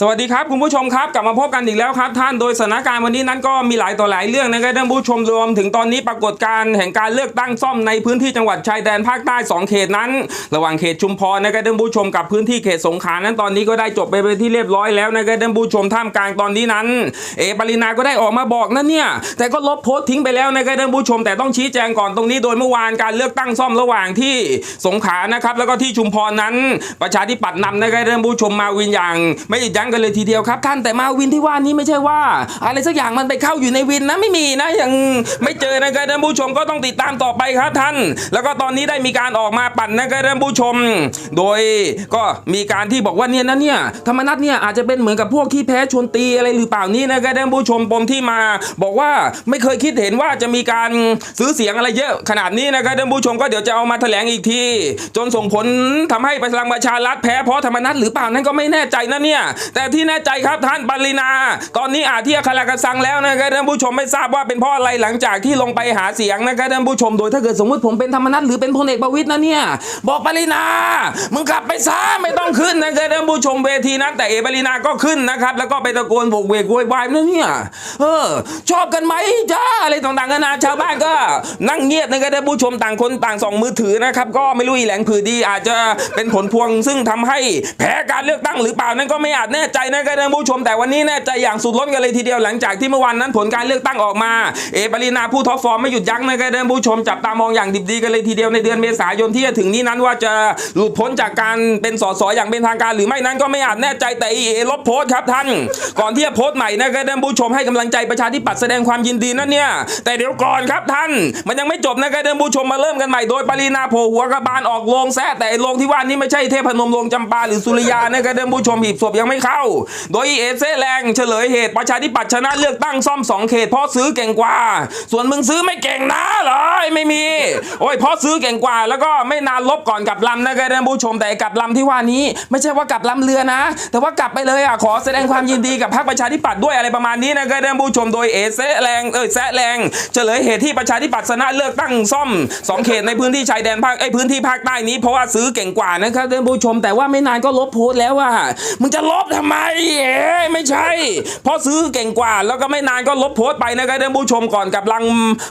สวัสดีครับคุณผู้ชมครับกลับมาพบกันอีกแล้วครับ ท่านโดยสถานการณ์วันนี้นั้นก็มีหลายต่อหลายเรื่องนะครับท่านผู้ชมรวมถึงตอนนี้ปรากฏการณ์แห่งการเลือกตั้งซ่อมในพื้นที่จังหวัดชายแดนภาคใต้ 2 เขตนั้น ระหว่างเขตชุมพรนะครับท่านผู้ชมกับพื้นที่เขตสงขลานั้นตอนนี้ก็ได้จบไปเป็นที่เรียบร้อยแล้วนะครับท่านผู้ชมท่ามกลางตอนนี้นั้น เอปรินาก็ได้ออกมาบอกนะเนี่ยแต่ก็ลบโพสต์ทิ้งไปแล้วนะครับท่านผู้ชม แต่ต้องชี้แจงก่อนตรงนี้โดยเมื่อวานการเลือกตั้งซ่อมระหว่างที่สงขลานะครับแล้วก็ที่ชุมพรนั้น ประชาธิปัตย์นำนะครับท่านผู้ชมมาวินอย่างไม่ยังกันเลยทีเดียวครับท่านแต่มาวินที่ว่านี้ไม่ใช่ว่า อะไรสักอย่างมันไปเข้าอยู่ในวินนะไม่มีนะยังไม่เจอนะครับท่านผู้ชมก็ต้องติดตามต่อไปครับท่าน แล้วก็ตอนนี้ได้มีการออกมาปั่นนะครับท่านผู้ชม โดยก็มีการที่บอกว่าเนี่ยนะเนี่ยธรรมนัตเนี่ยอาจจะเป็นเหมือนกับพวกที่แพ้ชวนตีอะไรหรือเปล่านี่นะครับท่านผู้ชมปมที่มา บอกว่าไม่เคยคิดเห็นว่าจะมีการซื้อเสียงอะไรเยอะขนาดนี้นะครับท่านผู้ชมก็เดี๋ยวจะเอามาแถลงอีกที จนส่งผลทำให้พลังประชารัฐแพ้เพราะธรรมนัตหรือเปล่านั้นก็ไม่แน่ใจนะเนี่ยแต่ที่แน่ใจครับท่านปรินา ตอนนี้อาเทียคาราคาซังแล้วนะครับท่านผู้ชมไม่ทราบว่าเป็นเพราะอะไรหลังจากที่ลงไปหาเสียงนะครับท่านผู้ชมโดยถ้าเกิดสมมติผมเป็นธรรมนัตหรือเป็นพลเอกประวิตยนะเนี่ย บอกปรินามึงกลับไปซะไม่ต้องขึ้นนะครับท่านผู้ชมเวทีนั้นแต่เอปรินาก็ขึ้นนะครับ แล้วก็ไปตะโกนโบกเวกโวยวายนะเนี่ยเออ ชอบกันไหมจ้าอะไรต่างๆกันานาชาวบ้านก็นั่งเงียบนะครับท่านผู้ชมต่างคนต่างส่องมือถือนะครับก็ไม่รู้อีแหลงผือดีอาจจะเป็นผลพวงซึ่งทำให้แพ้การเลือกตั้งหรือเปล่านั้นก็ไม่อาจแน่ใจนะครับท่านผู้ชม แต่วันนี้แน่ใจอย่างสุดล้นกันเลยทีเดียวหลังจากที่เมื่อวานนั้นผลการเลือกตั้งออกมา เอปรินาผู้ท็อปฟอร์มไม่หยุดยั้งนะครับท่านผู้ชมจับตามองอย่างดิบดีกันเลยทีเดียวในเดือนเมษายนที่จะถึงนี้นั้นว่าจะหลุดพ้นจากการเป็นสสอย่างเป็นทางการหรือไม่นั้นก็ไม่อาจแน่ใจแต่เอลบโพสครับท่าน ก่อนที่จะโพสใหม่นะครับท่านผู้ชมให้กำลังใจประชาธิปัตย์แสดงความยินดีนั่นเนี่ยแต่เดี๋ยวก่อนครับท่าน มันยังไม่จบนะครับท่านผู้ชมมาเริ่มกันใหม่โดยปรินาโผล่หัวกระบาลออกโรงแซะแต่โรงที่ว่านี้ไม่ใช่เทพนมโรงจำปาหรือสุริยานะครับท่านผู้ชมหีบศพยังไม่เข้า โดยเอเซแรงเฉลยเหตุประชาธิปัตย์ชนะเลือกตั้งซ่อมสองเขตเพราะซื้อเก่งกว่า ส่วนมึงซื้อไม่เก่งนะเหรอไม่มี โอ้ยเพราะซื้อเก่งกว่า แล้วก็ไม่นานลบก่อนกลับลำนะครับท่านผู้ชมแต่กลับลำที่ว่านี้ ไม่ใช่ว่ากลับลำเรือนะ แต่ว่ากลับไปเลยอะขอแสดงความยินดีกับพรรคประชาธิปัตย์ด้วยอะไรประมาณนี้นะครับท่านผู้ชมโดยเอเซแรงเอ้ยแซแรงเฉลยเหตุที่ประชาธิปัตย์ชนะเลือกตั้งซ่อมสองเขตในพื้นที่ชายแดนภาคไอ้พื้นที่ภาคใต้นี้เพราะว่าซื้อเก่งกว่านะครับท่านผู้ชมแต่ว่าไม่นานก็ลบโพสต์แล้วอะมึงจะลบทำไมเอ๊ะไม่ใช่ เพราะซื้อเก่งกว่า แล้วก็ไม่นานก็ลบโพสต์ไปนะครับท่านผู้ชมก่อนกับลัง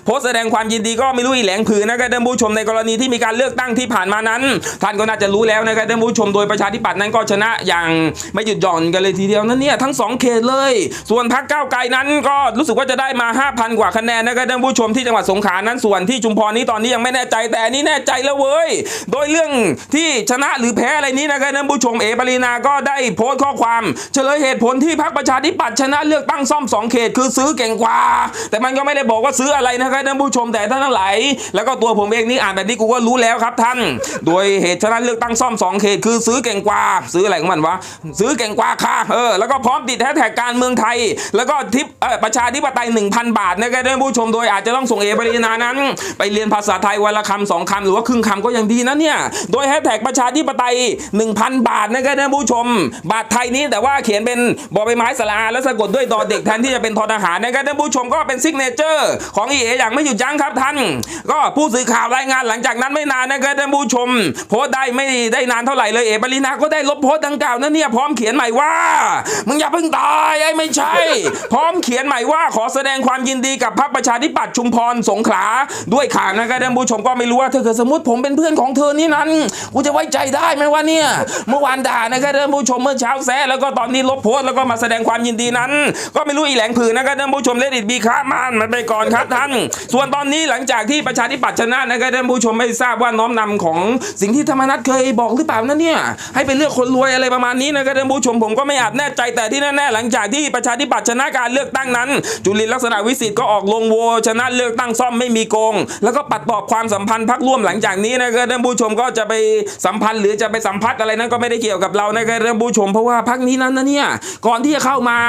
โพสต์แสดงความยินดีก็ไม่รู้อีแหลงผือนะครับท่านผู้ชมในกรณีที่มีการเลือกตั้งที่ผ่านมานั้น ท่านก็น่าจะรู้แล้วนะครับท่านผู้ชมโดยประชาธิปัตย์นั้นก็ชนะอย่างไม่หยุดหย่อนกันเลยทีเดียวนั่นเนี่ยทั้งสองเขตเลย ส่วนพรรคก้าวไกลนั้นก็รู้สึกว่าจะได้มา 5,000 กว่าคะแนนนะครับท่านผู้ชมที่จังหวัดสงขลานั้นส่วนที่ชุมพรนี้ตอนนี้ยังไม่แน่ใจแต่อันนี้แน่ใจแล้วเว้ยโดยเรื่องที่ชนะหรือแพ้อะไรนี้นะครับท่านผู้ชมเอปรินาก็ได้โพสต์ข้อความเฉลยเหตุผลที่พรรคประชาธิปัตย์ชนะเลือกตั้งซ่อมสองเขตคือซื้อเก่งกว่า แต่มันก็ไม่ได้บอกว่าซื้ออะไรนะครับท่านผู้ชมแต่ท่านทั้งหลายแล้วก็ตัวผมเองนี่อ่านแบบนี้กูก็รู้แล้วครับท่าน โดยเหตุชนะเลือกตั้งซ่อมสองเขตคือซื้อเก่งกว่า ซื้ออะไรของมันวะซื้อเก่งกว่าค่ะเออแล้วก็พร้อมติดแฮชแท็กการเมืองไทย แล้วก็ทิปเออประชาธิปไตย1,000 บาทนะครับท่านผู้ชมโดยอาจจะต้องส่งเอปรินานั้น ไปเรียนภาษาไทยวันละคำสองคำหรือว่าครึ่งคำก็ยังดีนะเนี่ยโดยแฮชแท็กประชาธิปไตย1,000 บาทนะครับท่านผู้ชม บาทไทยนี้แต่ว่าเขียนเป็นบอใบไม้สระอาแล้วสะกดด้วยดอเด็กแทนที่จะเป็นทอทหารนะครับท่านผู้ชมก็เป็นซิกเนเจอร์ของเออย่างไม่หยุดยั้งครับท่าน ก็ผู้สื่อข่าวรายงานหลังจากนั้นไม่นานนะครับท่านผู้ชม โพสต์ได้ไม่ได้นานเท่าไหร่เลยเอปรินาก็ได้ลบโพสต์ดังกล่าวนั่นเนี่ยพร้อมเขียนใหม่ว่า มึงอย่าเพิ่งตายไอ้ไม่ใช่ พร้อมเขียนใหม่ว่าขอแสดงความยินดีกับพรรคประชาธิปัตย์ชุมพรสงขลาด้วยข่าวนะครับท่านผู้ชมก็ไม่รู้ว่าถ้าเกิดสมมติผมเป็นเพื่อนของเธอนี่นั้นกูจะไว้ใจได้ไหมวะเนี่ยเมื่อวานด่านะครับท่านผู้ชมเมื่อเช้าแซะแล้วก็ตอนนี้ลบโพสต์แล้วก็มาแสดงความยินดีนั้น ก็ไม่รู้อีแหลงผือนะครับท่านผู้ชมเลดิตบีค้ามานมันไปก่อนครับท่าน ส่วนตอนนี้หลังจากที่ประชาธิปัตย์ชนะนะครับท่านผู้ชมไม่ทราบว่าน้อมนำของสิ่งที่ธรรมนัฐเคยบอกหรือเปล่านะเนี่ยให้ไปเลือกคนรวยอะไรประมาณนี้นะครับท่านผู้ชมผมก็ไม่อาจแน่ใจแต่ที่แน่ๆหลังจากที่ประชาธิปัตย์ชนะการเลือกตั้งนั้น จุลินลักษณะวิสิทธิ์ก็ออกลงโวชนะเลือกตั้งซ่อมไม่มีโกง แล้วก็ปัดตอบความสัมพันธ์พักร่วมหลังจากนี้นะครับท่านผู้ชมก็จะไปสัมพันธ์หรือจะไปสัมพัทธ์อะไรนั้นก็ไม่ได้เกี่ยวกับเรานะครับท่านผู้ชมเพราะว่าพักนี้นั้นนะเนี่ยก่อนที่จะเข้ามา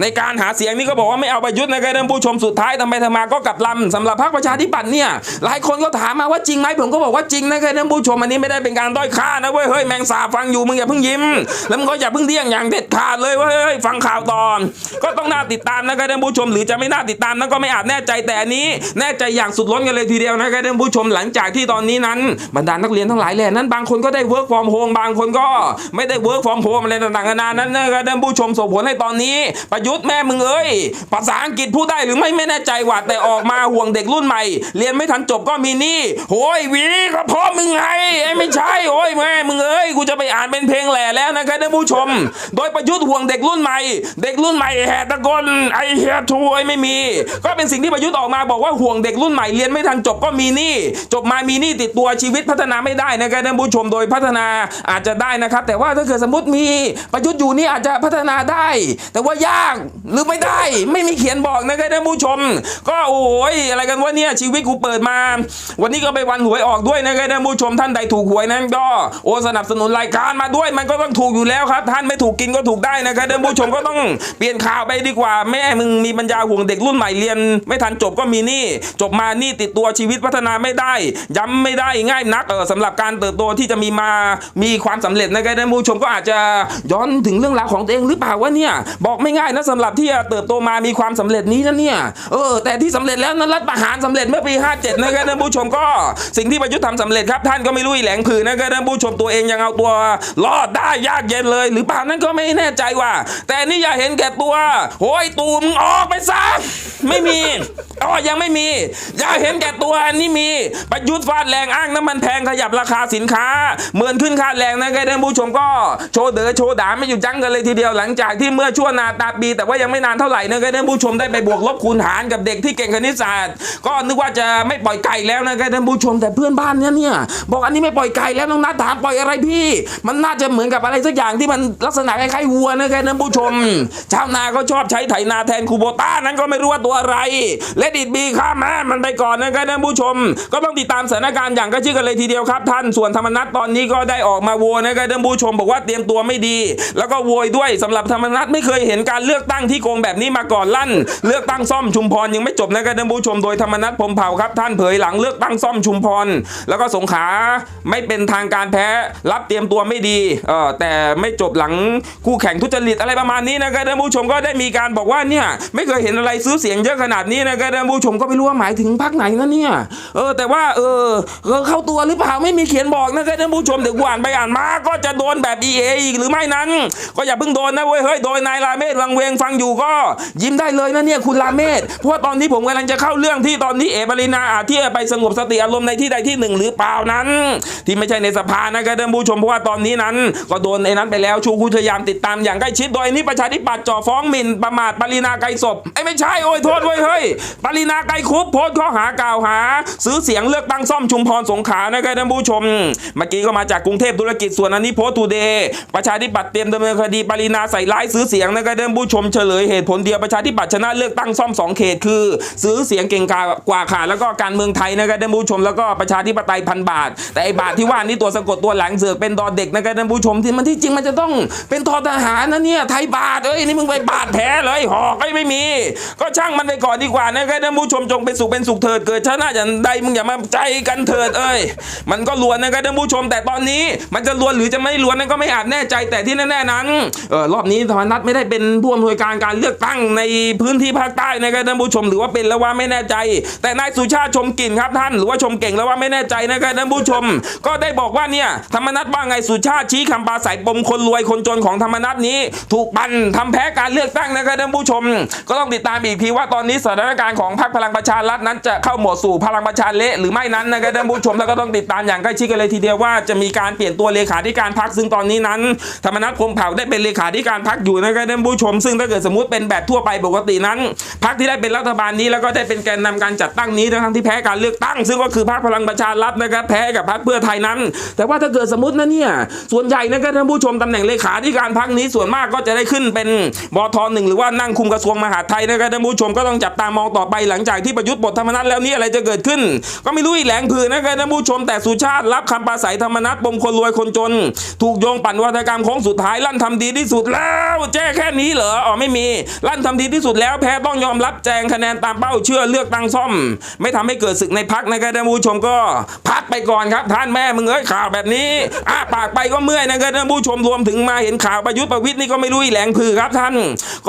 ในการหาเสียงนี่ก็บอกว่าไม่เอาประยุทธ์นะครับท่านผู้ชมสุดท้ายทำไปทำมาก็กลับลำสำหรับพรรคประชาธิปัตย์เนี่ยหลายคนก็ถามมาว่าจริงไหมผมก็บอกว่าจริงนะครับท่านผู้ชมอันนี้ไม่ได้เป็นการด้อยค่านะเว้ยเฮ้ยแมงสาฟังอยู่มึงอย่าเพิ่งยิ้ม แล้วมึงก็อย่าเพิ่งเดี่ยงอย่างเด็ดขาดเลยเว่าเฮ้ยฟังข่าวตอน ก็ต้องน่าติดตามนะครับท่านผู้ชม หรือจะไม่น่าติดตามนั้นก็ไม่อาจแน่ใจแต่อันนี้ แน่ใจอย่างสุดล้นกันเลยทีเดียวนะครับท่านผู้ชมหลังจากที่ตอนนี้นั้นบรรดานักเรียนทั้งหลายแหล่นั้นบางคนก็ได้ work from home บางคนก็ไม่ได้ work from home อะไรต่างๆนานานั้นนะครับท่านผู้ชมส่งผลให้ตอนนี้ ประยุทธ์แม่มึงเอ้ย ภาษาอังกฤษพูดได้หรือไม่ไม่แน่ใจว่าแต่ออกมาห่วงเด็กรุ่นใหม่ เรียนไม่ทันจบก็มีนี่โอ้ยวีก็เพราะมึงไงไอ้ไม่ใช่โอ้ยแม่มึงเอ้ยกูจะไปอ่านเป็นเพลงแหล่แล้วนะครับท่านผู้ชม โดยประยุทธ์ห่วงเด็กรุ่นใหม่ เด็กรุ่นใหม่แห่ตะกนไอ้เฮียทวยไม่มี ก็เป็นสิ่งที่ประยุทธ์ออกมาบอกว่าห่วงเด็กรุ่นใหม่เรียนไม่ทันจบก็มีนี้จบมามีนี้ติดตัวชีวิตพัฒนาไม่ได้นะครับท่านผู้ชมโดยพัฒนาอาจจะได้นะครับ แต่ว่าถ้าเกิดสมมติมีประยุทธ์อยู่นี่อาจจะพัฒนาได้ แต่ว่ายากหรือไม่ได้ไม่มีเขียนบอกนะครับท่านผู้ชม ก็โอ้ยอะไรกันวะเนี่ยชีวิตกูเปิดมา วันนี้ก็ไปวันหวยออกด้วยนะครับท่านผู้ชมท่านใดถูกหวยนั้นก็โอ้สนับสนุนรายการมาด้วย มันก็ต้องถูกอยู่แล้วครับ ท่านไม่ถูกกินก็ถูกได้นะครับท่านผู้ชมก็ต้องเปลี่ยนข่าวไปดีกว่า แม่มึงมีปัญญาห่วงเด็กรุ่นใหม่เรียน ไม่ทันจบก็มีหนี้จบมาหนี้ติดตัวชีวิตพัฒนาไม่ได้ ย้ำไม่ได้ง่ายนักเออสำหรับการเติบโตที่จะมีมามีความสำเร็จนะครับท่านผู้ชมก็อาจจะย้อนถึงเรื่องราวของตัวเองหรือเปล่าวะเนี่ยบอกไม่ง่ายนะสำหรับที่จะเติบโตมามีความสำเร็จนี้นะเนี่ยเออแต่ที่สำเร็จแล้วนั้นรัฐประหารสำเร็จเมื่อปี 57นะครับท่านผู้ชมก็สิ่งที่ประยุทธ์ทำสำเร็จครับท่านก็ไม่รู้แหลงผือนะครับท่านผู้ชมตัวเองยังเอาตัวรอดได้ยากเย็นเลย หรือเปล่านั้นก็ไม่แน่ใจว่า แต่นี่อย่าเห็นแก่ตัวโอ้ยตูมงออกไปซะไม่มีอ๋อยังไม่มี อย่าเห็นแก่ตัวอันนี้มีประยุทธ์ฟาดแรงอ้างน้ำมันแพงขยับราคาสินค้า เหมือนขึ้นค่าแรงนะครับท่านผู้ชมก็โชว์เด๋อโชว์ด่าไม่อยู่จังกันเลยทีเดียวหลังจากที่เมื่อชั่วนาตาปี แต่ว่ายังไม่นานเท่าไหร่นะครับท่านผู้ชมได้ไปบวกลบคูณหารกับเด็กที่เก่งคณิตศาสตร์ ก็นึกว่าจะไม่ปล่อยไก่แล้วนะครับท่านผู้ชมแต่เพื่อนบ้านเนี่ยเนี่ยบอกอันนี้ไม่ปล่อยไก่แล้วน้องนัดถามปล่อยอะไรพี่ มันน่าจะเหมือนกับอะไรสักอย่างที่มันลักษณะคล้ายๆวัวนะครับท่านผู้ชม ชาวนาก็ชอบใช้ไถนาแทนคูโบต้านั้นก็ไม่รู้ว่าตัวอะไร และดิดบีข้ามแม่มันไปก่อนนะครับท่านผู้ชม ก็ต้องติดตามสถานการณ์อย่างใก็ชื่อกันเลยทีเดียวครับ ท่านส่วนธรรมนัตตอนนี้ก็ได้ออกมาโวนะครับท่านผู้ชม บอกว่าเตรียมตัวไม่ดีแล้วก็โวยด้วยสำหรับธรรมนัตไม่เคยเห็นการเลือกตั้งที่โกงแบบนี้มาก่อนลั่น เลือกตั้งซ่อมชุมพรยังไม่จบนะครับท่านผู้ชมโดยธรรมนัตพมเผ่าครับ ท่านเผยหลังเลือกตั้งซ่อมชุมพร แล้วก็สงขาไม่เป็นทางการแพ้รับเตรียมตัวไม่ดีเออแต่ไม่จบหลังคู่แข่งทุจริตอะไรประมาณนี้นะครับท่านผู้ชมก็ได้มีการบอกว่าเนี่ยไม่เคยเห็นอะไรซื้อเสียงเยอะขนาดนี้นะครับท่านผู้ชมก็ไม่รู้ว่าหมายถึงพรรคไหนนะเนี่ยเออแต่ว่าเออเข้าตัวหรือเปล่าไม่มีเขียนบอกนะครับท่านผู้ชมเดี๋ยวอ่านไปอ่านมาก็จะโดนแบบ EA อีกหรือไม่นั้นก็อย่าเพิ่งโดนนะเว้ยเฮ้ยโดยนายลาเมศวังเวงฟังอยู่ก็ ยิ้มได้เลยนะเนี่ยคุณลาเมศเพราะว่าตอนนี้ผมกำลังจะเข้าเรื่องที่ตอนนี้เอปรินาอาจที่ไปสงบสติอารมณ์ในที่ใดที่หนึ่งหรือเปล่านั้น ที่ไม่ใช่ในสภานะครับท่านผู้ชมเพราะว่าตอนนี้นั้น ก็โดนไอ้นั้นไปแล้วชูคุทยายามติดตามอย่างใกล้ชิดโดยนี้ประชาธิปัตย์จ่อฟ้องหมิ่นประมาทปรินาไกรศพไอ้ไม่ใช่โอ้ยโทษเว้ยเฮ้ยปรินาไกรคุปโพสข้อหากล่าวหา ซื้อเสียงเลือกตั้งซ่อมชุมพรสงขลานะครับท่านผู้ชม เมื่อกี้ก็มาจากกรุงเทพธุรกิจส่วนอันนี้โพสต์ทูเดย์ประชาธิปัตย์เตรียมดำเนินคดีปรินาใส่ร้ายซื้อเสียงนะครับท่านผู้ชมเฉลยเหตุผลเดียวประชาธิปัตย์ชนะเลือกตั้งซ่อมสองเขตคือ ซื้อเสียงเก่งกว่าขาแล้วก็การเมืองไทยนะครับท่านผู้ชมแล้วก็ประชาธิปไตยพันบาท แต่ไอบาทที่ว่านี่ตัวสะกดตัวหลังเสือกเป็นดอเด็กนะครับท่านผู้ชมที่มันที่จริงมันจะต้องเป็นทอทหารนะเนี่ยไทยบาทเอ้ยนี่มึงไปบาทแพ้เลยหอกก็ไม่มี ก็ช่างมันไปก่อนดีกว่านะครับท่านผู้ชมจงเป็นสุขเป็นสุขเถิดเกิดชน้าอย่างใดมึงอย่ามาใจกันเถิดเอ้ยมันก็ล้วนนะครับท่านผู้ชม แต่ตอนนี้มันจะล้วนหรือจะไม่ล้วนนั้นก็ไม่อาจแน่ใจแต่ที่แน่ๆนั้นออรอบนี้ธรรมนัฐไม่ได้เป็นผู้อำนวยการการเลือกตั้งในพื้นที่ภาคใต้นะครับท่านผู้ชมหรือว่าเป็นแล้วว่าไม่แน่ใจ แต่นายสุชาติชมกลิ่นครับท่านหรือว่าชมเก่งแล้วว่าไม่แน่ใจนะครับท่านผู้ชม ก็ได้บอกว่าเนี่ยธรรมนัฐว่าไงสุชาติชี้คำปราศัยปมคนรวยคนจนของธรรมนัฐนี้ ถูกปั่นทำแพ้การเลือกตั้งนะครับท่านผู้ชม ก็ต้องติดตามอีกทีว่าตอนนี้สถานการณ์ของพรรคพลังประชารัฐนั้นจะเข้าหมวดสู่พลังประชาเละหรือไม่นั้นนะครับท่านผู้ชมแล้วก็ต้องติดตามอย่างใกล้ชิดกันเลยทีเดียวว่าจะมีการเปลี่ยนตัวเลขาธิการพรรคซึ่งตอนนี้นั้น ธรรมนัฐพรหมเผ่าได้เป็นเลขาธิการพรรคอยู่นะครับท่านผู้ชม ซึ่งถ้าเกิดสมมติเป็นแบบทั่วไปปกตินั้นพรรคที่ได้เป็นรัฐบาลนี้แล้วก็ได้เป็นแกนนำการจัดตั้งนี้ทั้งที่แพ้การเลือกตั้ง ซึ่งก็คือพรรคพลังประชารัฐนะครับแพ้กับพรรคเพื่อไทยนั้น แต่ว่าถ้าเกิดสมมตินะเนี่ยส่วนใหญ่นะครับท่านผู้ชมตำแหน่งเลขาธิการพรรคนี้ส่วนมากก็จะได้ขึ้นเป็นบทหนึ่งหรือว่านั่งคุมกระทรวงมหาดไทยนะครับท่านผู้ชมก็ต้องจับตามองต่อไปหลังจากที่ประยุทธ์บทธรรมนัฐแล้วนี่อะไรจะเกิดขึ้น ก็ไม่รู้อีแหลงผือนะครับท่านผู้ชมแต่สุชาติรับคำปราศัยธรรมนัฐปมคนรวยคนจน ถูกโยงปั่นวัฒกรรมของสุดท้ายลั่นทำดีที่สุดแล้ว แจ้แค่นี้เหรออ๋อไม่มี ลั่นทำดีที่สุดแล้วแพ้ต้องยอมรับแจงคะแนนตามเป้าเชื่อเลือกตั้งซ่อม ไม่ทำให้เกิดศึกในพักนะครับท่านผู้ชมก็พักไปก่อนครับท่านแม่มึงเอ้ยข่าวแบบนี้อ้าปากไปก็เมื่อยนะครับท่านผู้ชมรวมถึงมาเห็นข่าวประยุทธ์ประวิตยนี่ก็ไม่รู้อีแหลงผือครับท่าน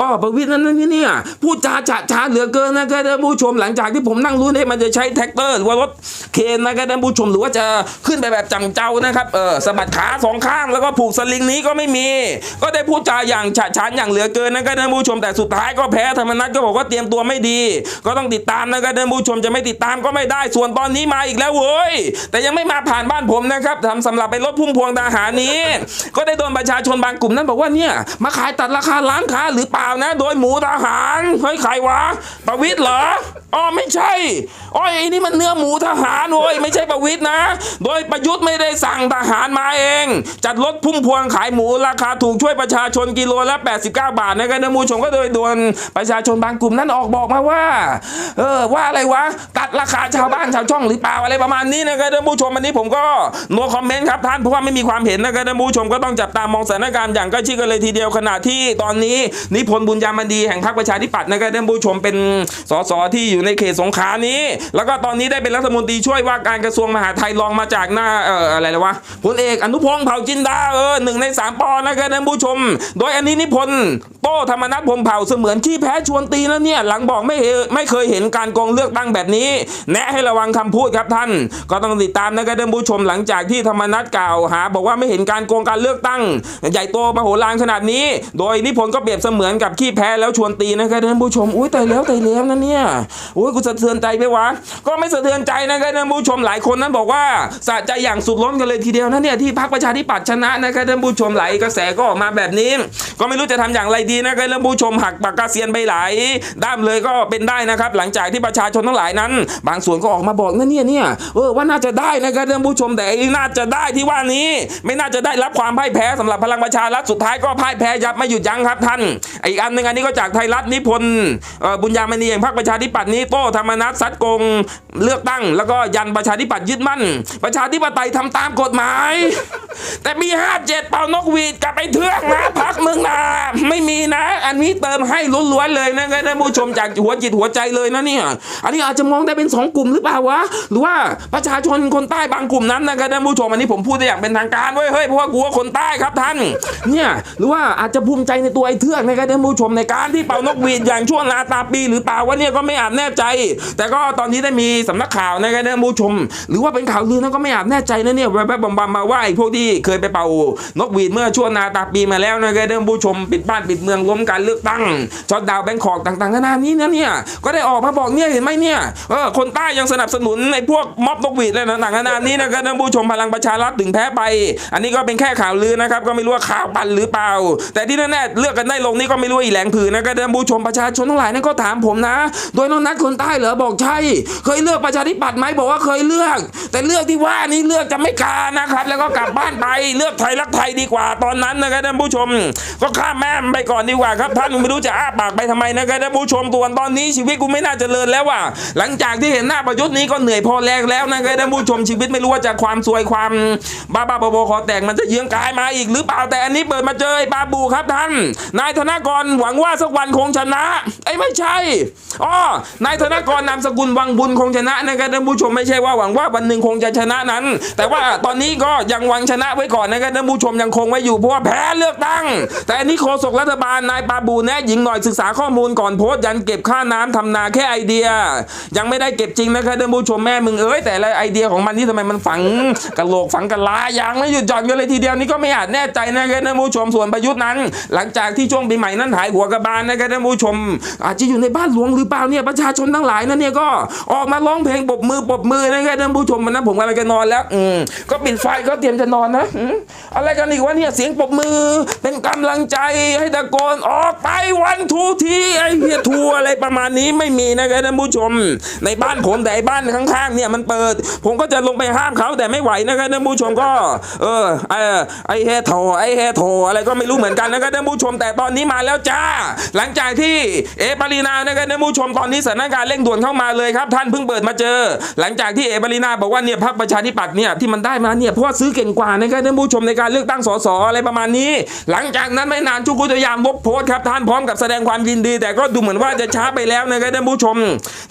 ก็ประวิตยนั้นนี่เนี่ยพูดจาจะช้าเหลือเกินนะครับท่านผู้ชมหลังจากที่ผมนั่งรู้เนี่ยมันจะใช้แท็กเตอร์หรือว่ารถเคนนะครับท่านผู้ชมหรือว่าจะขึ้นไปแบบจังเจ้านะครับเออสะบัดขาสองข้างแล้วก็ผูกสลิงนี้ก็ไม่มีก็ได้พูดจาอย่างฉะฉานอย่างเหลือเกินนะครับท่านผู้ชมแต่สุดท้ายก็แพ้ธรรมนัฐก็บอกว่าเตรียมตัวไม่ดี ก็ต้องติดตามนะครับท่านผู้ชมจะไม่ติดตามก็ไม่ได้ส่วนตอนนี้มาอีกแล้วเว้ยแต่ยังไม่มาผ่านบ้านผมนะครับทำสำหรับไปรถพุ่มพวงทหารนี้ ก็ได้โดนประชาชนบางกลุ่มนั้นบอกว่าเนี่ยมาขายตัดราคาร้านค้าหรือเปล่านะ โดยหมูทหารเฮ้ยใครวะประวิตรเหรออ๋อไม่ใช่อ๋อไอ้นี่มันเนื้อหมูทหารเว้ยไม่ใช่ประวิตรนะ โดยประยุทธ์ไม่ได้สั่งทหารมาเอง จัดรถพุ่มพวงขายหมูราคาถูกช่วยประชาชนกิโลละ 89 บาทนะครับท่านผู้ชมก็โดยโดนประชาชนบางกลุ่มนั้นออกบอกมาว่า เออว่าอะไรวะตัดราคาชาวบ้านชาวช่องหรือเปล่าอะไรประมาณนี้นะครับท่านผู้ชมอันนี้ผมก็โนคอมเมนต์ครับท่านเพราะว่าไม่มีความเห็นนะครับท่านผู้ชมก็ต้องจับตามองสถานการณ์อย่างใกล้ชิดกันเลยทีเดียวขณะที่ตอนนี้นิพนธ์บุญยามดีแห่งพรรคประชาธิปัตย์นะครับท่านผู้ชมเป็นสสที่อยู่ในเขตสงขลานี้ แล้วก็ตอนนี้ได้เป็นรัฐมนตรีช่วยว่าการกระทรวงมหาดไทยรองมาจากหน้าเอ่ออะไรนะวะพลเอกอนุพงศ์เผ่าจินดาเออหนึ่งในสามปอนะครับท่านผู้ชม โดยอันนี้นิพนธ์โต้ธรรมนัฐพมเผ่าเสมือนขี้แพ้ชวนตีแล้วเนี่ยหลังบอกไม่เห็นไม่เคยเห็นการโกงเลือกตั้งแบบนี้ แนะให้ระวังคำพูดครับท่าน ก็ต้องติดตามนะครับท่านผู้ชมหลังจากที่ธรรมนัฐกล่าวหา บอกว่าไม่เห็นการโกงการเลือกตั้ง ใหญ่โตมโหฬารขนาดนี้ โดยนิพนธ์ก็เปรียบเสมือนกับขี้แพ้แล้วชวนตีนะครับท่านผู้ชมอุ้ยตายแล้วตายแล้วนะเนี่ยอุ้ยกูสะเทือนใจไปวะก็ไม่สะเทือนใจนะครับท่านผู้ชมหลายคนนั้นบอกว่าสะใจอย่างสุดล้นกันเลยทีเดียวนะเนี่ยที่พรรคประชาธิปัตย์ชนะนะครับท่านผู้ชมหลายกระแสก็ออกมาแบบนี้ ก็ไม่รู้จะทำอย่างไรดีนะครับท่านผู้ชมหักปากกาเซียนไปหลายด้ามเลยก็เป็นได้นะครับ หลังจากที่ประชาชนทั้งหลายนั้น บางส่วนก็ออกมาบอกนะเนี่ยเนี่ยเออว่าน่าจะได้นะครับท่านผู้ชมแต่อ้น่าจะได้ที่ว่านี้ ไม่น่าจะได้รับความพ่ายแพ้สำหรับพลังประชารัฐสุดท้ายก็พ่ายแพ้ยับไม่หยุดยั้งครับท่านอีกอันหนึ่งอันนี้ก็จากไทยรัฐนิพนธ์บุญญามณีแห่งพรรคประชาธิปัตย์นี้โต้ธรรมนัฐซัดโกงเลือกตั้ง แล้วก็ยันประชาธิปัตย์ยึดมั่น ประชาธิปไตยทำตามกฎหมาย แต่มี57เป่านกหวีดกลับไปเทือกนะพักมึงนะไม่มีนะ อันนี้เติมให้ล้วนๆเลยนะครับท่านผู้ชมจากหัวจิตหัวใจเลยนะเนี่ยอันนี้อาจจะมองได้เป็น 2 กลุ่มหรือเปล่าวะหรือว่าประชาชนคนใต้บางกลุ่มนั้นนะครับท่านผู้ชมอันนี้ผมพูดได้อย่างเป็นทางการเว้ยเฮ้ยเพราะว่ากูว่าคนใต้ครับท่านเนี่ยหรือว่าอาจจะภูมิใจในตัวไอ้เทือกนะครับท่านผู้ชมในการที่เป่านกหวีดอย่างช่วงนาตาปี หรือเปล่าวะเนี่ยก็ไม่อาจแน่ใจ แต่ก็ตอนนี้ได้มีสำนักข่าวนะครับท่านผู้ชม หรือว่าเป็นข่าวลือนั้นก็ไม่อาจแน่ใจนะเนี่ยแวบๆบอมๆมาว่าไอ้พวกที่เคยไปเป่านกหวีดเมื่อช่วงนาตาปีมาแล้วนะครับท่านผู้ชมปิดบ้านปิดเมืองล้มการเลือกตั้งช็อตดาวน์แบงคอกต่างๆนานานี้นะเนี่ยก็ได้ออกมาบอกเนี่ยเห็นไหมเนี่ยเออคนใต้ยังสนับสนุนไอ้พวกม็อบนกหวีดอะไรต่างๆนานานี้นะครับท่านผู้ชมพลังประชารัฐถึงแพ้ไป อันนี้ก็เป็นแค่ข่าวลือนะครับก็ไม่รู้ว่าข่าวปั่นหรือเปล่า แต่ที่แน่ๆเลือกกันได้ลงนี่ก็ไม่รู้อีแหลงผือนะครับท่านผู้ชมประชาชนทั้งหลายนั่นก็ถามผมนะ โดยน้องนัดคนใต้เหรอบอกใช่ เคยเลือกประชาธิปัตย์ไหมบอกว่าเคยเลือก แต่เลือกที่ว่านี้เลือกจะไม่กานะครับ แล้วก็กลับบ้านไปเลือกไทยรักไทยดีกว่าตอนนั้นนะครับท่านผู้ชม ก็ข้ามแม่ไปก่อนดีกว่าครับท่านไม่รู้จะอ้าปากไปทำไมนะครับท่านผู้ชมตัวนตอนนี้ชีวิตกูไม่น่าจเจริญแล้วว่ะหลังจากที่เห็นหน้าประยุทธ์นี้ก็เหนื่อยพอแรงแล้วนะครับท่านผู้ชมชีวิตไม่รู้ว่าจะความซวยความบ้าบ้าบอๆคอแตกมันจะเยื้องกายมาอีกหรือเปล่าแต่อันนี้เปิดมาเจอไอ้ปาบูครับท่าน นายธนกรหวังว่าสักวันคงชนะไอ้ไม่ใช่อ๋อนายธนกรนามสกุลวังบุญคงชนะนะครับท่านผู้ชมไม่ใช่ว่าหวังว่าวันหนึ่งคงจะชนะนั้น แต่ว่าตอนนี้ก็ยังวังชนะไว้ก่อนนะครับท่านผู้ชมยังคงไว้อยู่เพราะว่าแพ้เลือกตั้ง แต่นี้โฆษกรัฐบาลนายปาบูแนะหญิงหน่อยศึกษาข้อมูลก่อนโพสต์ยันเก็บค่าน้ำทำนาแค่ไอเดีย ยังไม่ได้เก็บจริงนะครับท่านผู้ชมแม่มึงเอ้ยแต่ละไอเดียของมันนี่ทำไมมันฝังกะโหลกฝังกะลายังไม่หยุดหย่อนกันเลยทีเดียวนี่ก็ไม่อาจแน่ใจนะครับท่านผู้ชมส่วนประยุทธ์นั้น หลังจากที่ช่วงปีใหม่นั้นหายหัวกระบาลนะครับท่านผู้ชม อาจจะอยู่ในบ้านหลวงหรือเปล่าเนี่ยประชาชนทั้งหลายนั่นเนี่ยก็ออกมาร้องเพลงปบมือปบมือนะครับท่านผู้ชมมันนะผมกำลังจะนอนแล้ว อืมก็ปิดไฟก็เตรียมจะนอนนะอะไรกันอีกวะเนี่ยเสียงปบมือเป็นกำลังใจให้ตะโกนออกไปวันทูทีไอ้เฮียทัวอะไรประมาณนี้ไม่มีนะครับท่านผู้ชม ในบ้านผมแต่บ้านข้างๆเนี่ยมันเปิด ผมก็จะลงไปห้ามเขาแต่ไม่ไหวนะครับท่านผู้ชมก็ เออไอ้ไอเฮโทไอ้เฮโทอะไรก็ไม่รู้เหมือนกันนะครับท่านผู้ชมแต่ตอนนี้มาแล้วจ้า หลังจากที่เอปารีนานะครับท่านผู้ชมตอนนี้สถานการณ์เร่งด่วนเข้ามาเลยครับ ท่านเพิ่งเปิดมาเจอ หลังจากที่เอปารีนาบอกว่าเนี่ยพรรคประชาธิปัตย์เนี่ยที่มันได้มาเนี่ยเพราะว่าซื้อเก่งกว่านะครับท่านผู้ชมในการเลือกตั้งสสอะไรประมาณนี้หลังจากนั้นไม่นานชุกุตยามวบโพสต์ครับท่านพร้อมกับแสดงความยินดี แต่ก็ดูเหมือนว่าจะช้าไปแล้วนะครับท่านผู้ชม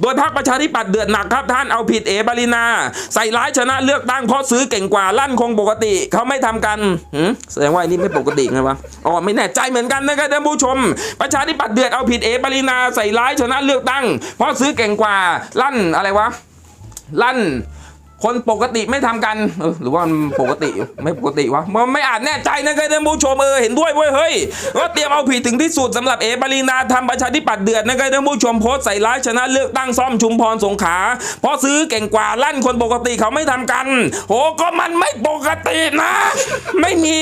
โดยพรรคประชาธิปัตย์เดือดหนักครับท่านเอาผิดเอปารีนา ใส่ร้ายชนะเลือกตั้งเพราะซื้อเก่งกว่าลั่นคงปกติเขาไม่ทำกันแสดงว่าอันนี้ไม่ปกติไงวะอ๋อไม่แน่ใจเหมือนกันนะครับท่านผู้ชม ประชาธิปัตย์เดือดเอาผิดเอปารีนาใส่ร้ายชนะเลือกตั้ง เพราะซื้อเก่งกว่าลั่นอะไรวะลั่น คนปกติไม่ทำกันหรือว่ามันปกติไม่ปกติวะมันไม่อาจแน่ใจนะครับท่านผู้ชมเออเห็นด้วยเว้ยเฮ้ยก็เตรียมเอาผิดถึงที่สุดสำหรับเอปรีนาทำประชาธิปัตย์เดือดนะครับท่านผู้ชมโพสต์ใส่ร้ายชนะเลือกตั้งซ่อมชุมพรสงขาเพราะซื้อเก่งกว่าลั่นคนปกติเขาไม่ทำกันโหก็มันไม่ปกตินะ ไม่มี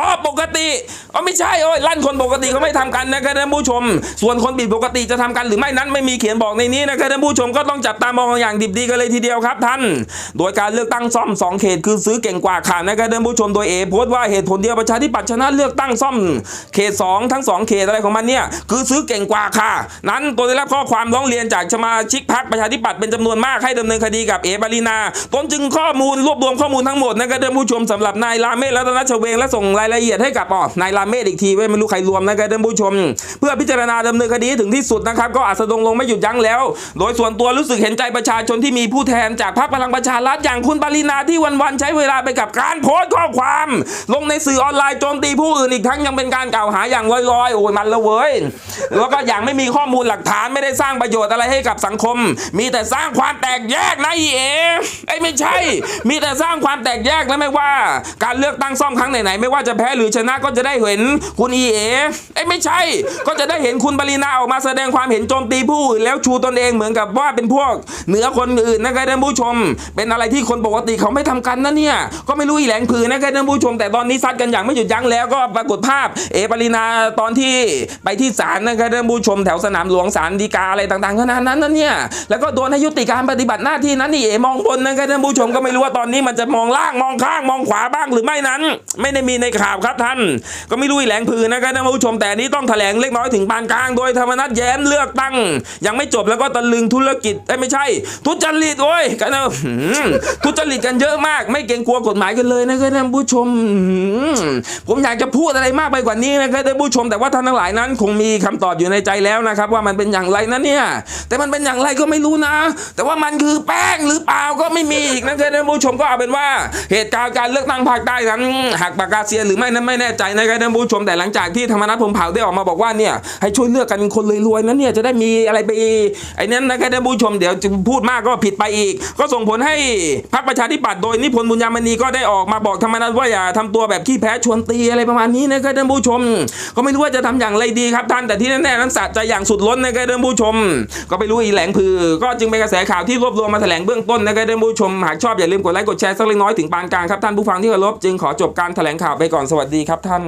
อ๋อปกติอ๋อไม่ใช่โอ้ยลั่นคนปกติเขาไม่ทำกันนะครับท่านผู้ชม ส่วนคนผิดปกติจะทำกันหรือไม่นั้นไม่มีเขียนบอกในนี้นะครับท่านผู้ชมก็ต้องจับตามองอย่างดิบดีกันเลยทีเดียวครับท่าน โดยการเลือกตั้งซ่อม 2 เขตคือซื้อเก่งกว่าขาดนะครับท่านผู้ชมโดยเอโพสต์ว่าเหตุผลเดียวประชาธิปัตย์ชนะเลือกตั้งซ่อม เขต 2 ทั้ง 2 เขตอะไรของมันเนี่ยคือซื้อเก่งกว่าค่ะ นั้นตัวได้รับข้อความร้องเรียนจากสมาชิกพรรคประชาธิปัตย์เป็นจำนวนมากให้ดำเนินคดีกับเอปารีนาตนจึงข้อมูลรวบรวมข้อมูลทั้งหมดนะครับท่านผู้ชมสำหรับนายลาเมศรัตนชเวงและส่งรายละเอียดให้กับอ๋อนายลาเมศอีกทีเว้ไม่รู้ใครรวมนะครับท่านผู้ชม เพื่อพิจารณาดำเนินคดีถึงที่สุดนะครับ ก็อาจสะดงลงไม่หยุดยั้งแล้ว โดยส่วนตัวรู้สึกเห็นใจประชาชนที่มีผู้แทนจากพรรคพลังประชารัฐอย่างคุณปรินาที่วันๆใช้เวลาไปกับการโพสต์ข้อความ ลงในสื่อออนไลน์โจมตีผู้อื่นอีกทั้งยังเป็นการกล่าวหาอย่างลอยๆโอ้ยมันละเว้ยแล้วก็อย่างไม่มีข้อมูลหลักฐานไม่ได้สร้างประโยชน์อะไรให้กับสังคม มีแต่สร้างความแตกแยกนะอีเอไอ้ไม่ใช่ มีแต่สร้างความแตกแยกและไม่ว่า การเลือกตั้งซ่อมครั้งไหนๆไม่ว่าจะแพ้หรือชนะก็จะได้เห็นคุณอีเอไอ้ไม่ใช่ ก็จะได้เห็นคุณปรินาออกมาแสดงความเห็นโจมตีผู้อื่นแล้วชูตนเองเหมือนกับว่าเป็นพวกเหนือคนอื่นนะครับท่านผู้ชม เป็นอะไรที่คนปกติเขาไม่ทำกันนะเนี่ยก็ไม่รู้อีแหลงผือนะครับท่านผู้ชม แต่ตอนนี้ซัดกันอย่างไม่หยุดยั้งแล้วก็ปรากฏภาพ เอปรินาตอนที่ไปที่ศาลนะครับท่านผู้ชม แถวสนามหลวงศาลฎีกาอะไรต่างๆขนาดนั้นนะเนี่ยแล้วก็โดนให้ยุติการปฏิบัติหน้าที่นั้นนี่เอมองบนนะครับท่านผู้ชมก็ไม่รู้ว่าตอนนี้มันจะมองล่างมองข้างมองขวาบ้างหรือไม่นั้น ไม่ได้มีในข่าวครับท่าน ก็ไม่รู้แหลงผือนะครับท่านผู้ชมแต่นี้ต้องแถลงเล็กน้อยถึงปานกลาง โดยธรรมนัฐแย้มเลือกตั้ง ยังไม่จบแล้วก็ตะลึงธุรกิจเอ้ไม่ใช่ ทุจริตโอ้ยกันนะทุจริตกันเยอะมาก ไม่เกรงกลัวกฎหมายกันเลยนะครับท่านผู้ชม ผมอยากจะพูดอะไรมากไปกว่านี้นะครับท่านผู้ชม แต่ว่าท่านทั้งหลายนั้น คงมีคำตอบอยู่ในใจแล้วนะครับ ว่ามันเป็นอย่างไรนะเนี่ย แต่มันเป็นอย่างไรก็ไม่รู้นะ แต่ว่ามันคือแป้งหรือเปล่าก็ไม่มีอีกนะครับท่านผู้ชมก็เอาเป็นว่า เหตุการณ์การเลือกตั้งภาคใต้นั้นหักปากกาเซียนหรือไม่นั้นไม่แน่ใจนะครับท่านผู้ชมแต่หลังจากที่ธรรมนัฐพรมเผ่าได้ออกมาบอกว่าเนี่ยให้ช่วยเลือกกันคนรวยๆนั้นเนี่ยจะได้มีอะไรไปไอ้นั้นนะครับท่านผู้ชมเดี๋ยวจะพูดมากก็ผิดไปอีก ก็ส่งผลให้พรรคประชาธิปัตย์โดยนิพนธ์บุญยามณีก็ได้ออกมาบอกธรรมนัฐว่าอย่าทำตัวแบบขี้แพ้ชวนตีอะไรประมาณนี้นะครับท่านผู้ชม ก็ไม่รู้ว่าจะทำอย่างไรดีครับท่านแต่ที่แน่ๆนั้นสะใจอย่างสุดล้นนะครับท่านผู้ชม ก็ไม่รู้อีแหลงพือ ก็จึงเป็นกระแสข่าวที่รวบรวมมาแถลงเบื้องต้นนะครับท่านผู้ชมหากชอบอย่าลืมกดไลค์กดแชร์สักเล็กน้อยถึงปานกลางครับท่านผู้ฟังที่เคารพจึงขอจบการแถลงข่าวไปก่อนอนสวัสดีครับท่าน